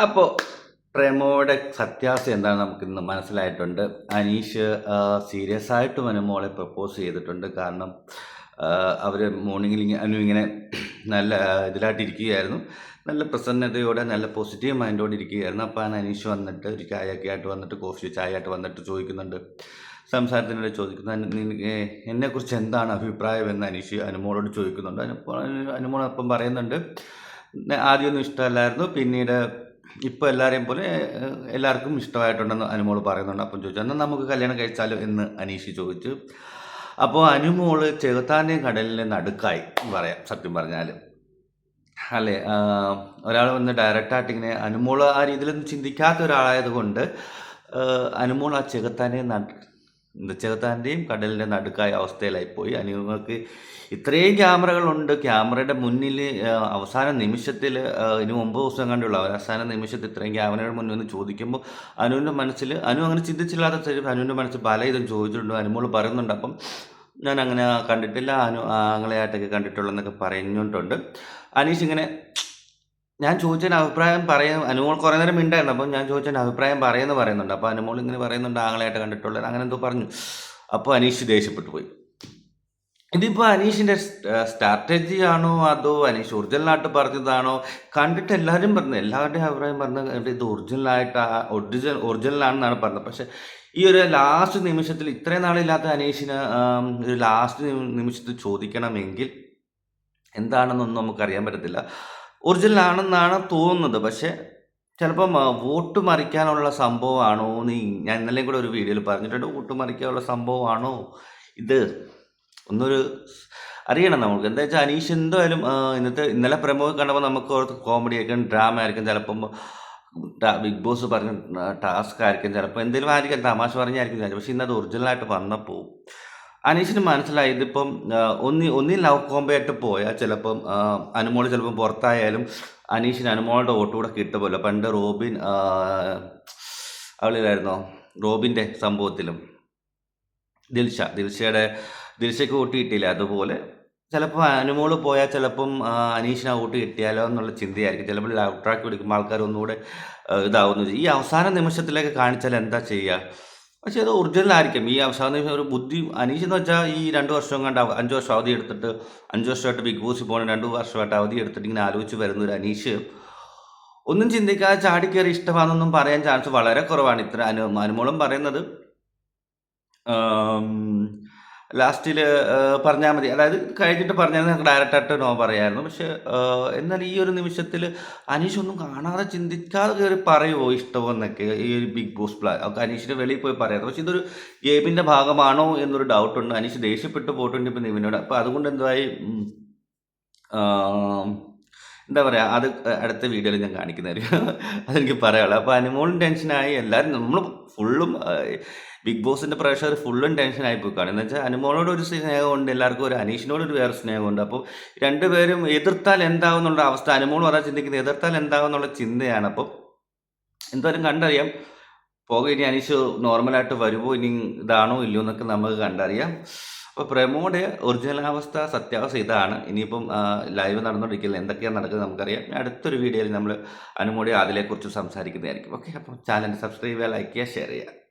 അപ്പോൾ പ്രേമോടെ സത്യാവസ്ഥ എന്താണെന്ന് നമുക്ക് ഇന്ന് മനസ്സിലായിട്ടുണ്ട്. അനീഷ് സീരിയസ് ആയിട്ട് മനുമോളെ പ്രപ്പോസ് ചെയ്തിട്ടുണ്ട്. കാരണം അവർ മോർണിംഗിൽ അനു ഇങ്ങനെ നല്ല ഇതിലായിട്ടിരിക്കുകയായിരുന്നു. നല്ല പ്രസന്നതയോടെ നല്ല പോസിറ്റീവ് മൈൻഡോടെ ഇരിക്കുകയായിരുന്നു. അപ്പോൾ ആ അനീഷ് വന്നിട്ട് ഒരു ചായയൊക്കെ ആയിട്ട് വന്നിട്ട് കോഫി ചായ ആയിട്ട് വന്നിട്ട് ചോദിക്കുന്നുണ്ട്. സംസാരത്തിനിടെ ചോദിക്കുന്നു. "അന- എന്നെക്കുറിച്ച് എന്താണ് അഭിപ്രായം എന്ന് അനീഷ് അനുമോളോട് ചോദിക്കുന്നുണ്ട്. അനുമോൾ അനുമോൾ അപ്പം പറയുന്നുണ്ട്. "നെ- ആദ്യമൊന്നും ഇഷ്ടമല്ലായിരുന്നു. പിന്നീട് ഇപ്പോൾ എല്ലാവരെയും പോലെ എല്ലാവർക്കും ഇഷ്ടമായിട്ടുണ്ടെന്ന് അനുമോൾ പറയുന്നുണ്ട്. അപ്പം ചോദിച്ചു എന്നാൽ നമുക്ക് കല്യാണം കഴിച്ചാലോ എന്ന് അനീഷി ചോദിച്ചു. അപ്പോൾ അനുമോൾ ചെകുത്താന്റെയും കടലിന്റെ നടുക്കായി പറയാം സത്യം പറഞ്ഞാൽ അല്ലേ? ഒരാൾ വന്ന് ഡയറക്റ്റായിട്ട് ഇങ്ങനെ അനുമോൾ ആ രീതിയിലൊന്നും ചിന്തിക്കാത്ത ഒരാളായത് കൊണ്ട് അനുമോൾ ആ ചെകുത്താന്റെയും ചെകുത്താന്റെയും കടലിന്റെ നടുക്കായ അവസ്ഥയിലായിപ്പോയി. അനുഭവങ്ങൾക്ക് ഇത്രയും ക്യാമറകളുണ്ട്. ക്യാമറയുടെ മുന്നിൽ അവസാന നിമിഷത്തിൽ ഇനി ഒമ്പത് ദിവസം കണ്ടുള്ളൂ അവസാന നിമിഷത്തിൽ ഇത്രയും ക്യാമറയുടെ മുന്നിൽ നിന്ന് ചോദിക്കുമ്പോൾ അനുവിന്റെ മനസ്സിൽ അനു അങ്ങനെ ചിന്തിച്ചില്ലാത്ത സ്ഥലം അനുവിന്റെ മനസ്സിൽ പല ഇതും ചോദിച്ചിട്ടുണ്ട്. അനുമോൾ പറയുന്നുണ്ട്. അപ്പം ഞാൻ അങ്ങനെ കണ്ടിട്ടില്ല. അനു ആങ്ങളെയായിട്ടൊക്കെ കണ്ടിട്ടുള്ളൂ എന്നൊക്കെ പറഞ്ഞിട്ടുണ്ട് അനീഷ് ഇങ്ങനെ ഞാൻ ചോദിച്ചതിന് അഭിപ്രായം പറയാൻ അനുമോൾ കുറേ നേരം മിണ്ടായിരുന്നു. അപ്പം ഞാൻ ചോദിച്ചതിന് അഭിപ്രായം പറയുമെന്ന് പറയുന്നുണ്ട്. അപ്പോൾ അനുമോൾ ഇങ്ങനെ പറയുന്നുണ്ട് ആങ്ങളായിട്ട് കണ്ടിട്ടുള്ളത് അങ്ങനെ എന്തോ പറഞ്ഞു. അപ്പോൾ അനീഷ് ദേഷ്യപ്പെട്ടു പോയി. ഇതിപ്പോൾ അനീഷിന്റെ സ്ട്രാറ്റജി ആണോ അതോ അനീഷ് ഒറിജിനലായിട്ട് പറഞ്ഞതാണോ? കണ്ടിട്ട് എല്ലാവരും പറഞ്ഞു എല്ലാവരുടെയും അഭിപ്രായം പറഞ്ഞു ഇത് ഒറിജിനലായിട്ട് ഒറിജിനൽ ഒറിജിനലാണെന്നാണ് പറഞ്ഞത്. പക്ഷേ ഈ ഒരു ലാസ്റ്റ് നിമിഷത്തിൽ ഇത്രയും നാളില്ലാത്ത അനീഷിന് ഒരു ലാസ്റ്റ് നിമിഷത്തിൽ ചോദിക്കണമെങ്കിൽ എന്താണെന്നൊന്നും നമുക്കറിയാൻ പറ്റത്തില്ല. ഒറിജിനൽ ആണെന്നാണ് തോന്നുന്നത്. പക്ഷേ ചിലപ്പം വോട്ട് മറിക്കാനുള്ള സംഭവമാണോ എന്ന് ഞാൻ ഇന്നലെയും കൂടെ ഒരു വീഡിയോയിൽ പറഞ്ഞിട്ടുണ്ട്. വോട്ട് മറിക്കാനുള്ള സംഭവമാണോ ഇത്? ഒന്നൊരു അറിയണം നമുക്ക്. എന്താ വെച്ചാൽ അനീഷ് എന്തായാലും ഇന്നത്തെ ഇന്നലെ പ്രമോ കണ്ടപ്പോൾ നമുക്ക് ഓർത്ത് കോമഡി ആയിരിക്കും ഡ്രാമ ആയിരിക്കും. ചിലപ്പം ബിഗ് ബോസ് പറഞ്ഞ ടാസ്ക് ആയിരിക്കും. ചിലപ്പോൾ എന്തെങ്കിലും ആയിരിക്കും തമാശ പറഞ്ഞായിരിക്കും. പക്ഷെ ഇന്നത് ഒറിജിനലായിട്ട് വന്നപ്പോൾ അനീഷിന് മനസ്സിലായി ഇതിപ്പം ഒന്നി ഒന്നി ലവ് കോംബോ ആയിട്ട് പോയാൽ ചിലപ്പം അനുമോൾ ചിലപ്പം പുറത്തായാലും അനീഷിന് അനുമോളുടെ വോട്ട് കൂടെ കിട്ടുമല്ലോ പണ്ട് റോബിൻ അവളിലായിരുന്നോ റോബിന്റെ സംഭവത്തിലും. ദിൽഷ ദിൽഷയുടെ ദിൽഷയ്ക്ക് വോട്ട് കിട്ടിയില്ല? അതുപോലെ ചിലപ്പോൾ അനുമോൾ പോയാൽ ചിലപ്പം അനീഷിന് വോട്ട് കിട്ടിയാലോ എന്നുള്ള ചിന്തയായിരിക്കും. ചിലപ്പോൾ ലവ് ട്രാക്ക് പിടിക്കുമ്പോൾ ആൾക്കാർ ഒന്നുകൂടെ ഇതാവുന്നു. ഈ അവസാന നിമിഷത്തിലേക്ക് കാണിച്ചാൽ എന്താ ചെയ്യുക പക്ഷേ അത് ഒറിജിനൽ ആയിരിക്കും ഈ അവസാന നിമിഷം ഒരു ബുദ്ധി അനീഷ് എന്ന് വെച്ചാൽ ഈ രണ്ട് വർഷം കണ്ട് അഞ്ച് വർഷം അവധി എടുത്തിട്ട് അഞ്ച് വർഷമായിട്ട് ബിഗ് ബോസിൽ പോകണം രണ്ട് വർഷമായിട്ട് അവധി എടുത്തിട്ട് ഇങ്ങനെ ആലോചിച്ച് വരുന്ന ഒരു അനീഷ്. ഒന്നും ചിന്തിക്കാതെ ചാടിക്കയറി ഇഷ്ടമാണെന്നൊന്നും പറയാൻ ചാൻസ് വളരെ കുറവാണ് ഇത്ര അനു അനുമോളം പറയുന്നത്. ലാസ്റ്റിൽ പറഞ്ഞാൽ മതി. അതായത് കഴിഞ്ഞിട്ട് പറഞ്ഞാൽ ഞങ്ങൾക്ക് ഡയറക്റ്റായിട്ട് നോ പറയായിരുന്നു. പക്ഷെ എന്നാൽ ഈ ഒരു നിമിഷത്തിൽ അനീഷ് ഒന്നും കാണാതെ ചിന്തിക്കാതെ കയറി പറയുമോ ഇഷ്ടമോ എന്നൊക്കെ ഈ ഒരു ബിഗ് ബോസ് പ്ലാൻ ഒക്കെ അനീഷിന്റെ വെളിയിൽ പോയി പറയാറ് പക്ഷെ ഇതൊരു ഗെയിമിന്റെ ഭാഗമാണോ എന്നൊരു ഡൗട്ടുണ്ട്. അനീഷ് ദേഷ്യപ്പെട്ട് പോയിട്ടുണ്ട് ഇപ്പം നിവിനോട്. അപ്പോൾ അതുകൊണ്ട് എന്തായി? എന്താ പറയുക അത് അടുത്ത വീഡിയോയിൽ ഞാൻ കാണിക്കുന്നതായിരിക്കും അതെനിക്ക് പറയാനുള്ളത് അപ്പോൾ അനുമോളും ടെൻഷനായി എല്ലാവരും നമ്മൾ ഫുള്ളും ബിഗ് ബോസിന്റെ പ്രഷർ ഫുള്ളും ടെൻഷനായി പോയിക്കാണ്. എന്ന് വെച്ചാൽ അനുമോളോട് ഒരു സ്നേഹമുണ്ട് എല്ലാവർക്കും ഒരു അനീഷിനോട് ഒരു വേറെ സ്നേഹമുണ്ട്. അപ്പോൾ രണ്ടുപേരും എതിർത്താൽ എന്താവും എന്നുള്ള അവസ്ഥ അനുമോൾ അതാ ചിന്തിക്കുന്നത് എതിർത്താൽ എന്താവും എന്നുള്ള ചിന്തയാണ്. അപ്പോൾ എന്തായാലും കണ്ടറിയാം. പോക ഇനി അനീഷ് നോർമലായിട്ട് വരുമോ ഇനി ഇതാണോ ഇല്ലയോ എന്നൊക്കെ നമുക്ക് കണ്ടറിയാം. അപ്പോൾ പ്രേമോടെ ഒറിജിനലാവസ്ഥ സത്യാവസ്ഥ ഇതാണ്. ഇനിയിപ്പം ലൈവ് നടന്നുകൊണ്ടിരിക്കുന്നത് എന്തൊക്കെയാണ് നടക്കുന്നത് നമുക്കറിയാം. അടുത്തൊരു വീഡിയോയിൽ നമ്മൾ അനുമോടി അതിനെക്കുറിച്ച് സംസാരിക്കുന്നതായിരിക്കും. ഓക്കെ അപ്പോൾ ചാനൽ സബ്സ്ക്രൈബ് ചെയ്യുക ലൈക്ക് ചെയ്യുക ഷെയർ ചെയ്യുക.